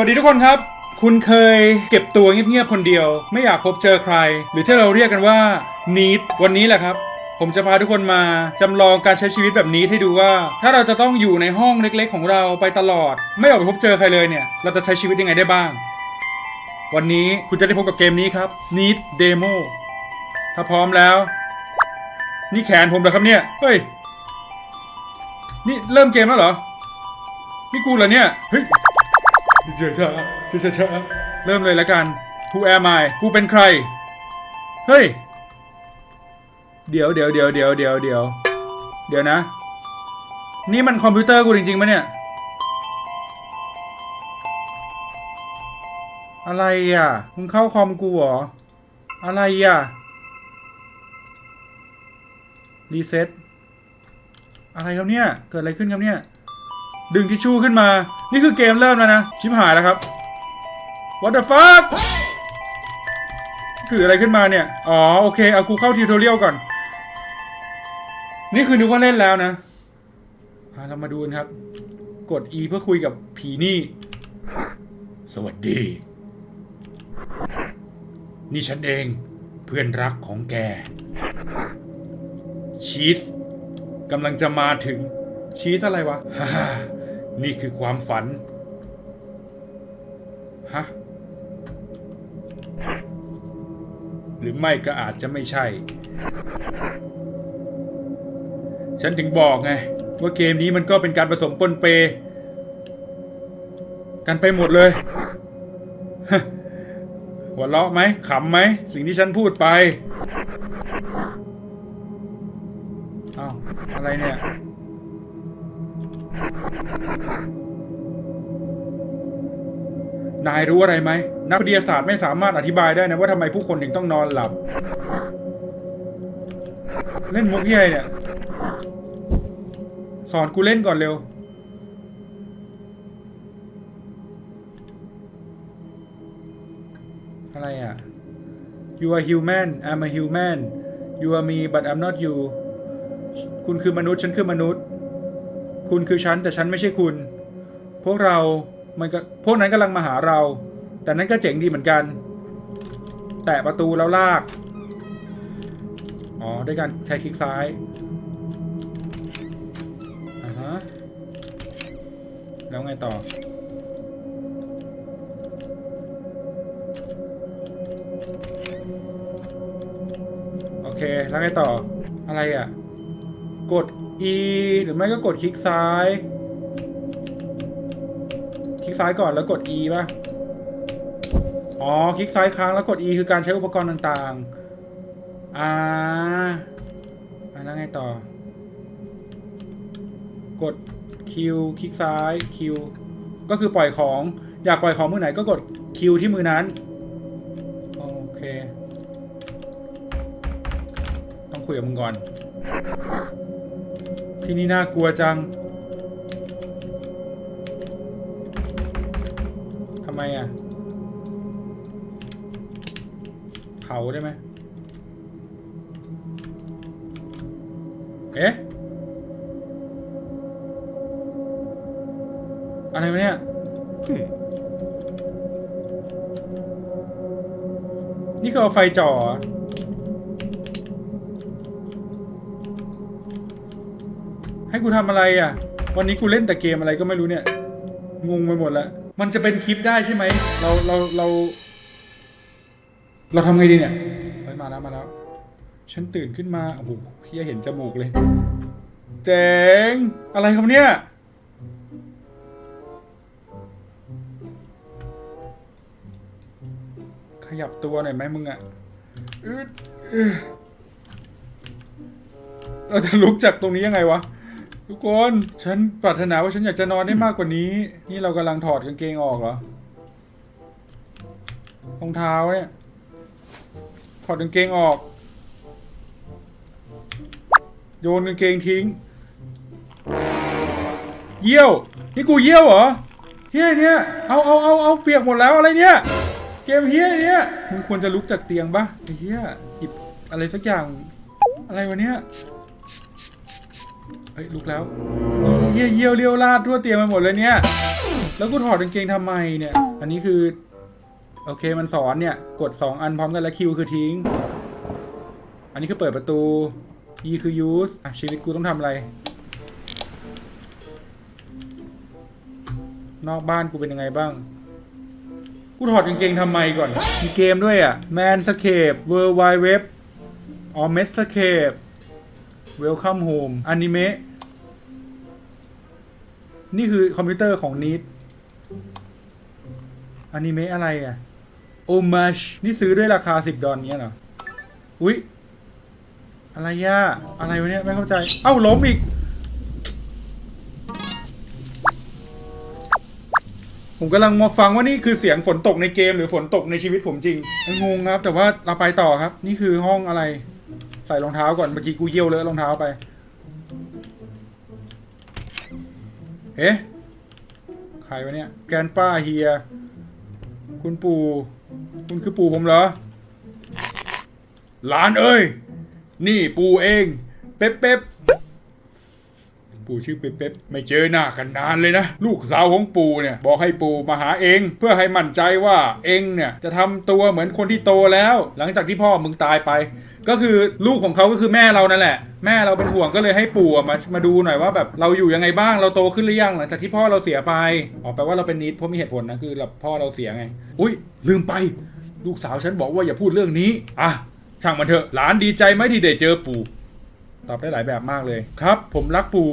วัสดีทุกคนครับ คุณเคยเก็บตัวเงียบๆคนเดียว ไม่อยากพบเจอใคร หรือที่เราเรียกกันว่า need วันนี้แหละครับ ผมจะพาทุกคนมาจำลองการใช้ชีวิตแบบนี้ให้ดูว่า ถ้าเราจะต้องอยู่ในห้องเล็กๆ ของเราไปตลอด ไม่ออกไปพบเจอใครเลยเนี่ย เราจะใช้ชีวิตยังไงได้บ้าง วันนี้คุณจะได้พบกับเกมนี้ครับ need demo ถ้าพร้อมแล้ว นี่แขนผมเหรอครับเนี่ยเฮ้ยนี่เริ่มเกมแล้วเหรอนี่กูเหรอเนี่ยเฮ้ย ช้าช้าช้าช้าช้าเริ่มเลยแล้วกัน Who am I กูเป็นใคร เฮ้ย เดี๋ยวเดี๋ยวเดี๋ยวเดี๋ยวเดี๋ยวเดี๋ยวเดี๋ยวนะ นี่มันคอมพิวเตอร์กูจริงๆปะเนี่ย อะไรอะ มึงเข้าคอมกูเหรอ อะไรอะ รีเซ็ตอะไรครับเนี่ย เกิดอะไรขึ้นครับเนี่ย ดึงทิชชู่ขึ้นมา นี่คือเกมเริ่มแล้วนะ ชิบหายแล้วครับ What the fuck คืออะไรขึ้นมาเนี่ย อ๋อ โอเค เอากูเข้าทิวทอเรียลก่อน นี่คือนึกว่าเล่นแล้วนะเรามาดูกันครับ กด E เพื่อคุยกับผีนี่ สวัสดี นี่ฉันเอง เพื่อนรักของแก ชีสกำลังจะมาถึงชีสอะไรวะ นี่คือความฝัน ฮะ หรือไม่ก็อาจจะไม่ใช่ ฉันถึงบอกไง ว่าเกมนี้มันก็เป็นการผสมปนเป กันไปหมดเลย หัวเราะไหมขำไหม สิ่งที่ฉันพูดไปอ้าวอะไรเนี่ย นายรู้อะไรไหม นักวิทยาศาสตร์ไม่สามารถอธิบายได้นะว่าทำไมผู้คนถึงต้องนอนหลับ เล่นมุกเย่เนี่ย สอนกูเล่นก่อนเร็ว อะไรอะ you are human I'm a human you are me but I'm not you คุณคือมนุษย์ ฉันคือมนุษย์ คุณคือฉันแต่ฉันไม่ใช่คุณ พวกเรา มันก็พวกนั้นกำลังมาหาเรา แต่นั้นก็เจ๋งดีเหมือนกัน แตะประตูแล้วลาก อ๋อ ด้วยการใช้คลิกซ้ายอ่าฮะ แล้วไงต่อโอเค แล้วไงต่อ อะไรอะ กด E หรือไม่ก็กดคลิกซ้าย คลิกซ้ายก่อนแล้วกด E ป่ะ อ๋อ คลิกซ้ายค้างแล้วกด E คือการใช้อุปกรณ์ต่างๆ อ่าแล้วไงต่อ กด Q คลิกซ้าย Q ก็คือปล่อยของ อยากปล่อยของมือไหนก็กด Q ที่มือนั้น โอเค ต้องคุยกับมึงก่อน ที่นี่น่ากลัวจัง ทำไมอะ เผาได้ไหม เอ๊ะ อะไรวะเนี่ย นี่คือเอาไฟจ่อ ให้กูทำอะไรอะ วันนี้กูเล่นแต่เกมอะไรก็ไม่รู้เนี่ย งงไปหมดล้วมันจะเป็นคลิปได้ใช่ไหม เราเราเรา เราทำไงดีเนี่ยเฮ้ยมาแล้วมาแล้ว ฉันตื่นขึ้นมา โอ้โหพี่เห็นจมูกเลย เจ๋ง อะไรครับเนี่ย ขยับตัวหน่อยไหมมึงอะ่ะเราจะลุกจากตรงนี้ยังไงวะ ทุกคน ฉันปรารถนาว่าฉันอยากจะนอนได้มากกว่านี้ นี่เรากำลังถอดกางเกงออกเหรอรองเท้าเนี่ยถอดกางเกงออก โยนกางเกงทิ้ง เยี่ยว นี่กูเยี่ยวเหรอเฮียเนี่ยเอาเอาเอาเอาเปียกหมดแล้วอะไรเนี่ย เกมเฮียเนี่ยมึงควรจะลุกจากเตียงปะไอ้เฮียหยิบอะไรสักอย่างอะไรวะเนี่ย ฮ้ยลุกแล้วเฮียเยี่ยวเลี้ยวลาดทั่วเตียงไปหมดเลยเนี่ย แล้วกูถอดกางเกงทำไมเนี่ย อันนี้คือ โอเคมันสอนเนี่ย กด 2 อันพร้อมกันแล้วคิวคือทิ้ง อันนี้คือเปิดประตู E คือ use อะชีวิตกูต้องทำอะไร นอกบ้านกูเป็นยังไงบ้าง กูถอดกางเกงทำไมก่อน มีเกมด้วยอะ Man Scape World Wide Web ออ m e t Scape Welcome Home อนิเมะ นี่คือคอมพิวเตอร์ของนิดอนิเมะอะไรอะ โอมาช นี่ซื้อด้วยราคา10ดอลเนี้ยเหรอ อุ๊ย อะไรย่ะอะไรวะเนี่ย ไม่เข้าใจ เอ้า ล้มอีก ผมกำลังมาฟังว่านี่คือเสียงฝนตกในเกมหรือฝนตกในชีวิตผมจริง งงครับ แต่ว่าเราไปต่อครับ นี่คือห้องอะไร ใส่รองเท้าก่อน เมื่อกี้กูเยี่ยวเลอะรองเท้าไป เอ๊ะ ใครวะเนี่ย แกนป้าเฮีย คุณปู่ คุณคือปู่ผมเหรอ หลานเอ้ย นี่ปู่เอง เป๊ะเป๊ป ปู่ชื่อเป๊ปเป๊ปไม่เจอหน้ากันนานเลยนะ ลูกสาวของปู่เนี่ยบอกให้ปู่มาหาเอง เพื่อให้มั่นใจว่าเองเนี่ยจะทำตัวเหมือนคนที่โตแล้ว หลังจากที่พ่อมึงตายไป ก็คือลูกของเขาก็คือแม่เรานั่นแหละแม่เราเป็นห่วงก็เลยให้ปู่มามาดูหน่อยว่าแบบเราอยู่ยังไงบ้างเราโตขึ้นหรือยังหลังจากที่พ่อเราเสียไปอ๋อแปลว่าเราเป็นนิดเพราะมีเหตุผลนะคือแบบพ่อเราเสียไง อุ้ยลืมไป ลูกสาวฉันบอกว่าอย่าพูดเรื่องนี้อะช่างมันเถอะหลานดีใจไหมที่ได้เจอปู่ ตอบได้หลายแบบมากเลยครับ ผมรักปู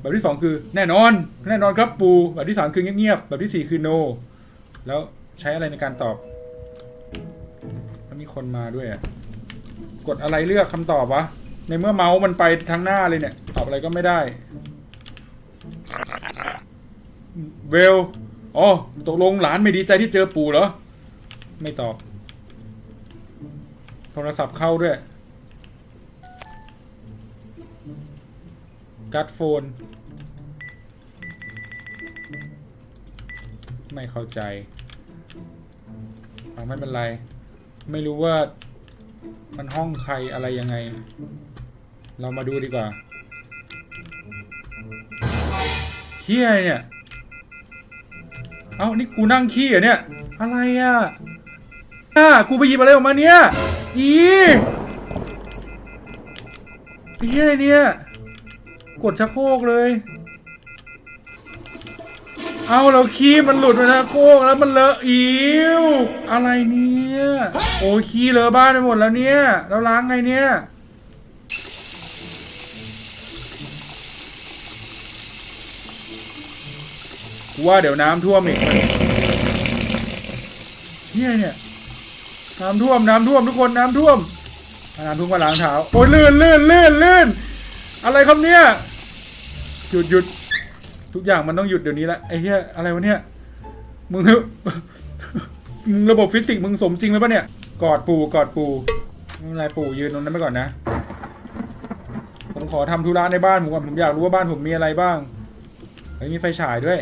แบบที่สองคือ แน่นอน แน่นอนครับปูแบบที่สามคือเงียบๆแบบที่สี่คือ no แล้วใช้อะไรในการตอบแล้วมีคนมาด้วยอะกดอะไรเลือกคำตอบวะในเมื่อเมาส์มันไปทางหน้าเลยเนี่ย ตอบอะไรก็ไม่ได้เวลอ๋อตกลงหลานไม่ดีใจที่เจอปู่เหรอ ไม่ตอบ โทรศัพท์เข้าด้วย การ์ดโฟน ไม่เข้าใจเอาไม่เป็นไร ไม่รู้ว่ามันห้องใครอะไรยังไง เรามาดูดีกว่าเฮียเนี่ย เอ้านี่กูนั่งขี้เหรอเนี่ย อะไรอะอะกูไปหยิบอะไรออกมาเนี่ย อีเฮียเนี่ย กดชักโครกเลย เอาเราขี้มันหลุดมาชักโครกแล้วมันเลอะอิวอะไรเนี่ย โอ้ขี้เลอะบ้านไปหมดแล้วเนี่ย เราล้างไงเนี่ยว่าเดี๋ยวน้ำท่วมอีกเนี่ยเนี่ยน้ำท่วมน้ำท่วมทุกคนน้ำท่วมน้ำท่วมมาล้างเท้าโอ้ยลื่นลื่นลื่นลื่นอะไรครับเนี่ย หยุดหยุดทุกอย่างมันต้องหยุดเดี๋ยวนี้ละไอ้เหี้ยอะไรวะเนี่ยมึงมึงระบบฟิสิกส์มึงสมจริงไหมปะเนี่ย กอดปู่กอดปู่ไม่เป็นไรปู่ยืนตรงนั้นไปก่อนนะ ผมขอทำธุระในบ้านผมก่อนผมอยากรู้ว่าบ้านผมมีอะไรบ้างเฮ้ยมีไฟฉายด้วย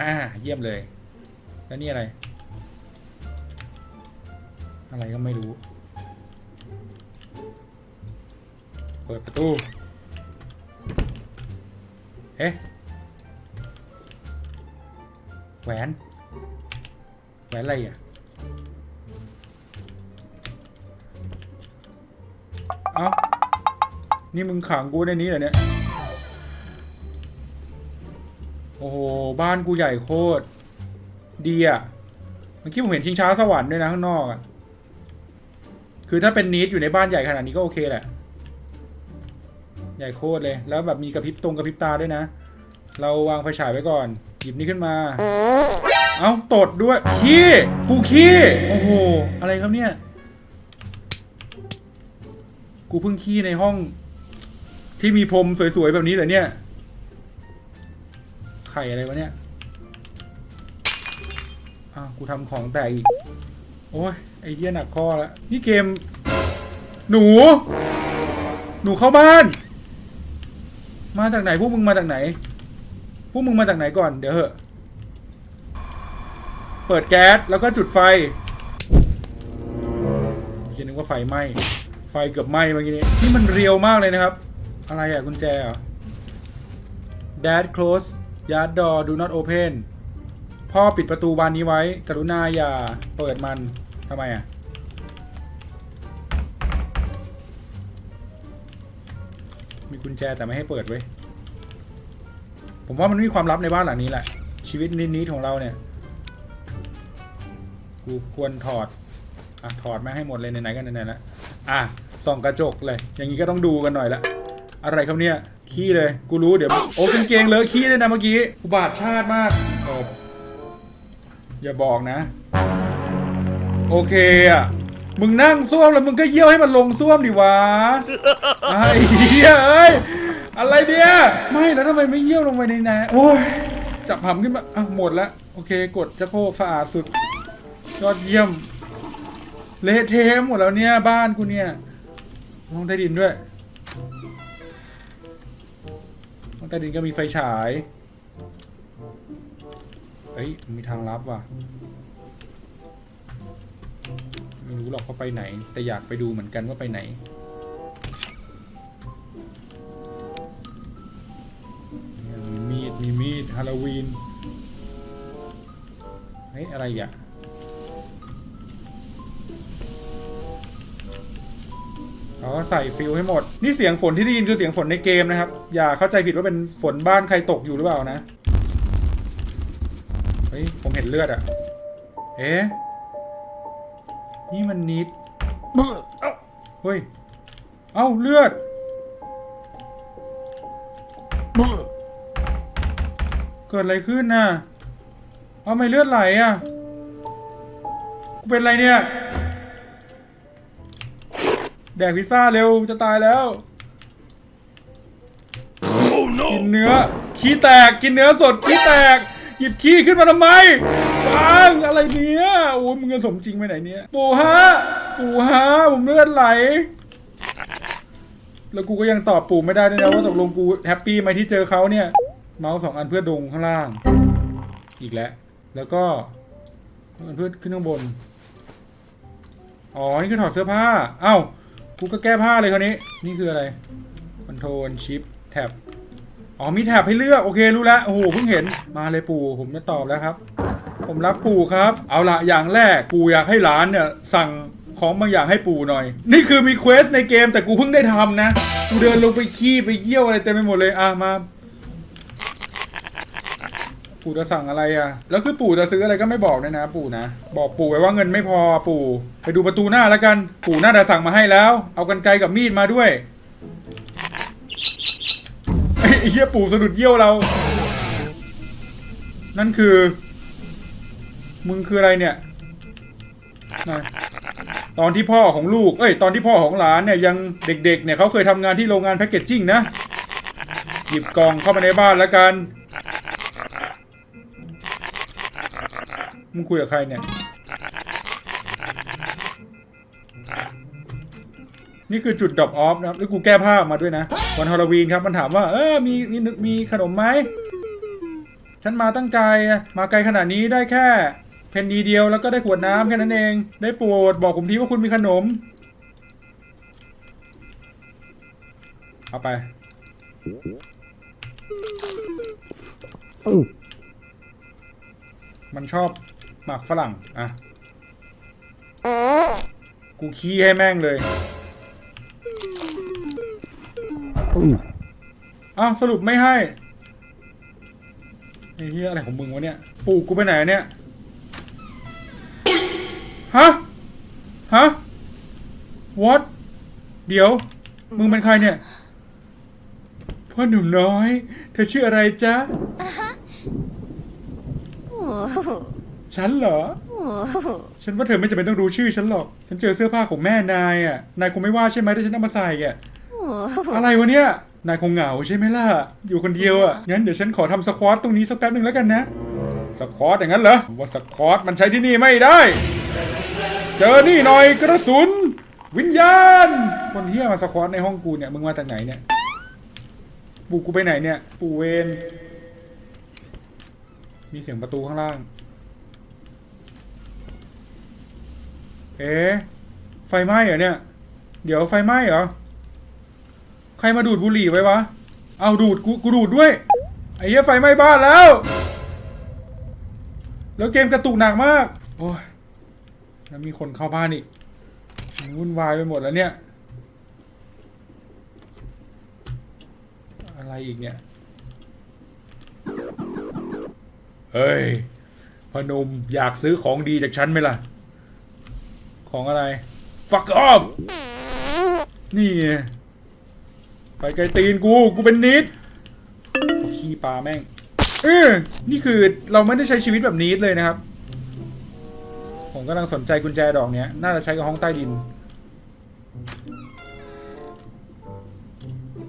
อ่า เยี่ยมเลย แล้วนี่อะไร อะไรก็ไม่รู้ เปิดประตู เอ๊ะ แหวน แหวนอะไรอะ เอ้า นี่มึงขังกูในนี้เหรอเนี่ย โอ้โห บ้านกูใหญ่โคตร ดีอะ เมื่อกี้ผมเห็นชิงช้าสวรรค์ด้วยนะข้างนอกอะ คือถ้าเป็นนิดอยู่ในบ้านใหญ่ขนาดนี้ก็โอเคแหละ ใหญ่โคตรเลย แล้วแบบมีกระพริบตรงกระพริบตาด้วยนะ เราวางไฟฉายไว้ก่อน หยิบนี่ขึ้นมา เอ้าตดด้วย ขี้กูขี้ โอ้โห อะไรครับเนี่ย กูเพิ่งขี้ในห้อง ที่มีพรมสวยๆแบบนี้เหรอเนี่ย ไข่อะไรวะเนี่ย อ้าวกูทำของแตกอีก โอ้ย ไอ้เหี้ยหนักข้อล้วนี่เกม หนู หนูเข้าบ้าน มาจากไหนพวกมึงมาจากไหน พวกมึงมาจากไหนก่อน เดี๋ยวเหอะ เปิดแก๊สแล้วก็จุดไฟคิดนึกว่าไฟไหม้ ไฟเกือบไหม้เมื่อกี้นี้ นี่มันเรียวมากเลยนะครับ อะไรอะกุญแจเหรอ Dad close ยาร์ดดอดู not open พ่อปิดประตูบานนี้ไว้ กรุณาอย่าเปิดมันทำไมอะ กุญแจแต่ไม่ให้เปิดไว้ยผมว่ามันมีความลับในบ้านหลังนี้แหละ ชีวิตนิดๆของเราเนี่ย กูควรถอด อะถอดแมาให้หมดเลยไหนๆกันไหนๆละอะส่องกระจกเลย อย่างนี้ก็ต้องดูกันหน่อยละอะไรครับเนี่ย ขี้เลย กูรู้เดี๋ยว โอ้กางเกงเลอะขี้เลยนะเมื่อกี้ อุบาทชาติมากออย่าบอกนะ โอเคอะ มึงนั่งส้วมแล้วมึงก็เยี่ยวให้มันลงส้วมดิวะไอ้เหี้ยเอ้ยอะไรเนี่ยไม่แล้วทำไมไม่เยี่ยวลงไปในน้ำโอ้ยจับหำขึ้นมาอะหมดแล้วโอเค กดจะโครกสะอาดสุด ยอดเยี่ยมเละเทะหมดแล้วเนี่ยบ้านกูเนี่ยห้องใต้ดินด้วยห้องใต้ดินก็มีไฟฉายเฮ้ยมีทางลับว่ะ ไม่รู้หรอกว่าไปไหน แต่อยากไปดูเหมือนกันว่าไปไหน มีมีด มีมีดฮาโลวีน เฮ้ย อะไรอะเขาใส่ฟิลให้หมด นี่เสียงฝนที่ได้ยินคือเสียงฝนในเกมนะครับ อย่าเข้าใจผิดว่าเป็นฝนบ้านใครตกอยู่หรือเปล่านะ เฮ้ย ผมเห็นเลือดอะ เอ๊ะ นี่มันนิด เฮ้ย เอ้าเลือด เกิดอะไรขึ้นน่ะ เอาไม่เลือดไหลอะ กูเป็นอะไรเนี่ย แดกพิซซ่าเร็วจะตายแล้ว กินเนื้อ ขี้แตก กินเนื้อสด ขี้แตก หยิบขี้ขึ้นมาทำไมวางอะไรเนี่ยโอ้ยมึงจะสมจริงไปไหนเนี่ยปู่ฮะปู่ฮะผมเลือดไหล แล้วกูก็ยังตอบปู่ไม่ได้ด้วยนะว่าตกลงกูแฮปปี้ไหมที่เจอเขาเนี่ย เมาส์สองอันเพื่อดงข้างล่าง อีกแล้ว แล้วก็อันเพื่อขึ้นข้างบน อ๋อ นี่คือถอดเสื้อผ้า เอ้า กูก็แก้ผ้าเลยคราวนี้ นี่คืออะไรคอนโทรลชิปแท็บ อ๋อมีแท็บให้เลือกโอเครู้แล้วโอ้โหเพิ่งเห็นมาเลยปู่ผมจะตอบแล้วครับ ผมรักปู่ครับ เอาละอย่างแรกปู่อยากให้หลานเนี่ยสั่งของบางอย่างให้ปู่หน่อย นี่คือมีเควสในเกมแต่กูเพิ่งได้ทำนะกูเดินลงไปขี้ไปเยี่ยวอะไรเต็มไปหมดเลยอะมาปู่จะสั่งอะไรอะ แล้วคือปู่จะซื้ออะไรก็ไม่บอกด้วยนะ ปู่นะ บอกปู่ไว้ว่าเงินไม่พอปู่ ไปดูประตูหน้าแล้วกัน ปู่น่าจะสั่งมาให้แล้ว เอากันไกลกับมีดมาด้วย ไอ้เหี้ยปู่สะดุดเยี่ยวเรา นั่นคือ มึงคืออะไรเนี่ย ตอนที่พ่อของลูก เอ้ย ตอนที่พ่อของหลานเนี่ยยังเด็ก ๆ เนี่ยเขาเคยทำงานที่โรงงานแพคเกจจิ้งนะ หยิบกล่องเข้ามาในบ้านแล้วกัน มึงคุยกับใครเนี่ย นี่คือจุดดรอปออฟนะครับแล้วกูแก้ผ้าออกมาด้วยนะ วันฮาโลวีนครับมันถามว่าเออมีมีมีขนมไหมฉันมาตั้งไกลมาไกลขนาดนี้ได้แค่ เพนนีเดียวแล้วก็ได้ขวดน้ำแค่นั้นเอง ได้โปรดบอกผมทีว่าคุณมีขนม เอาไปมันชอบหมักฝรั่ง อะ กูขี้ให้แม่งเลย อ้าวสรุปไม่ให้ไอ้เหี้ยอะไรของมึงวะเนี่ย ปู่กูไปไหนเนี่ย ฮะ ฮะ what เดี๋ยว มึงเป็นใครเนี่ย พ่อหนุ่มน้อย เธอชื่ออะไรจ๊ะ โอ้โหฉันเหรอ โอ้โหฉันว่าเธอไม่จำเป็นต้องรู้ชื่อฉันหรอก ฉันเจอเสื้อผ้าของแม่นายอะ นายคงไม่ว่าใช่ไหมที่ฉันเอามาใส่อะโอะไรวะเนี่ย นายคงเหงาใช่ไหมล่ะ อยู่คนเดียวอะ งั้นเดี๋ยวฉันขอทำสควอตตรงนี้สักแป๊บหนึ่งแล้วกันนะ สควอตอย่างนั้นเหรอ ว่าสควอตมันใช้ที่นี่ไม่ได้ เจอนี่หน่อยกระสุน วิญญาณ คนเฮียมาสควอตในห้องกูเนี่ย มึงมาจากไหนเนี่ย ปู่กูไปไหนเนี่ย ปู่เวน มีเสียงประตูข้างล่าง เอ๊ะ ไฟไหม้เหรอเนี่ย เดี๋ยวไฟไหม้เหรอ ใครมาดูดบุหรี่ไว้วะ เอาดูดกูกูดูดด้วย ไอ้เหี้ยไฟไหม้บ้านแล้ว แล้วเกมกระตุกหนักมาก โอ้ย แล้วมีคนเข้าบ้านอีกวุ่นวายไปหมดแล้วเนี่ย อะไรอีกเนี่ย เฮ้ย พนมอยากซื้อของดีจากฉันไหมล่ะ ของอะไร fuck off นี่ไง ไปไกลตีนกูกูเป็นนิดขี้ปลาแม่งเออนี่คือเราไม่ได้ใช้ชีวิตแบบนิดเลยนะครับ ผมกำลังสนใจกุญแจดอกเนี้ย น่าจะใช้กับห้องใต้ดิน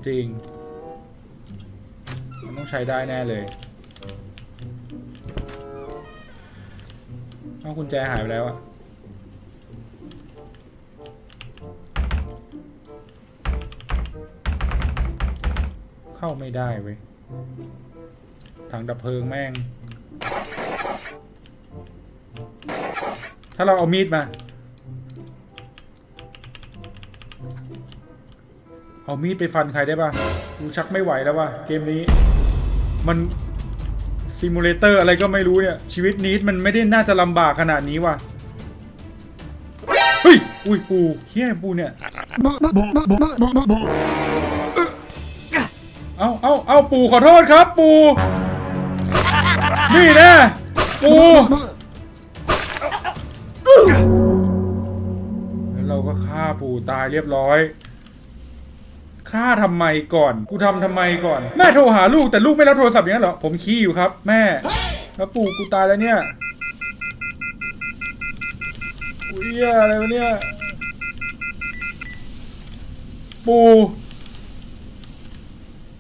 จริง มันต้องใช้ได้แน่เลยห้องกุญแจหายไปแล้วอะ เข้าไม่ได้เว้ยถังดับเพลิงแม่ง ถ้าเราเอามีดมา เอามีดไปฟันใครได้ป่ะกูชักไม่ไหวแล้วว่ะเกมนี้ มันซิมูเลเตอร์อะไรก็ไม่รู้เนี่ย ชีวิตนี้มันไม่ได้น่าจะลำบากขนาดนี้ว่ะ เฮ้ย อุ้ยปูเฮี้ยปูเนี่ย เอาเอาเอาปู่ขอโทษครับ ปู่นี่นะปู่แล้วเราก็ฆ่าปู่ตายเรียบร้อยฆ่าทำไมก่อน กูทำทำไมก่อน แม่โทรหาลูกแต่ลูกไม่รับโทรศัพท์อย่างนั้นเหรอ ผมขี้อยู่ครับ แม่ แล้วปู่กูตายแล้วเนี่ยอุ้ยเหี้ยอะไรวะเนี่ย ปู่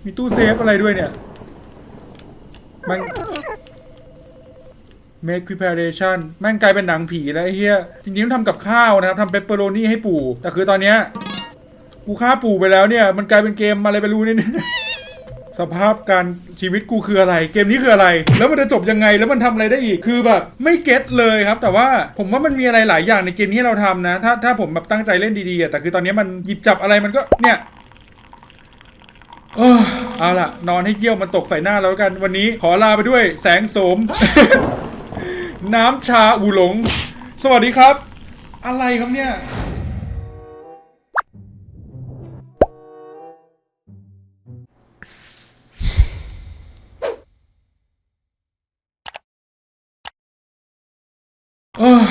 มีตู้เซฟอะไรด้วยเนี่ย มัน make preparation แม่งกลายเป็นหนังผีแล้วไอ้เฮียจริงๆต้องทำกับข้าวนะครับทำเปปเปอโรนี่ให้ปู่ แต่คือตอนเนี้ยกูฆ่าปู่ไปแล้วเนี่ย มันกลายเป็นเกมอะไรไปรู้เนี่ยสภาพการชีวิตกูคืออะไร เกมนี้คืออะไร แล้วมันจะจบยังไงแล้วมันทำอะไรได้อีกคือแบบไม่เก็ตเลยครับ แต่ว่าผมว่ามันมีอะไรหลายอย่างในเกมนี้เราทำนะ ถ้าถ้าผมแบบตั้งใจเล่นดีๆแต่คือตอนนี้มันหยิบจับอะไรมันก็เนี่ย เออเอาล่ะ นอนให้เยี่ยวมันตกใส่หน้าแล้วกัน วันนี้ขอลาไปด้วยแสงโสม น้ำชาอูหลง สวัสดีครับ อะไรครับเนี่ยเออ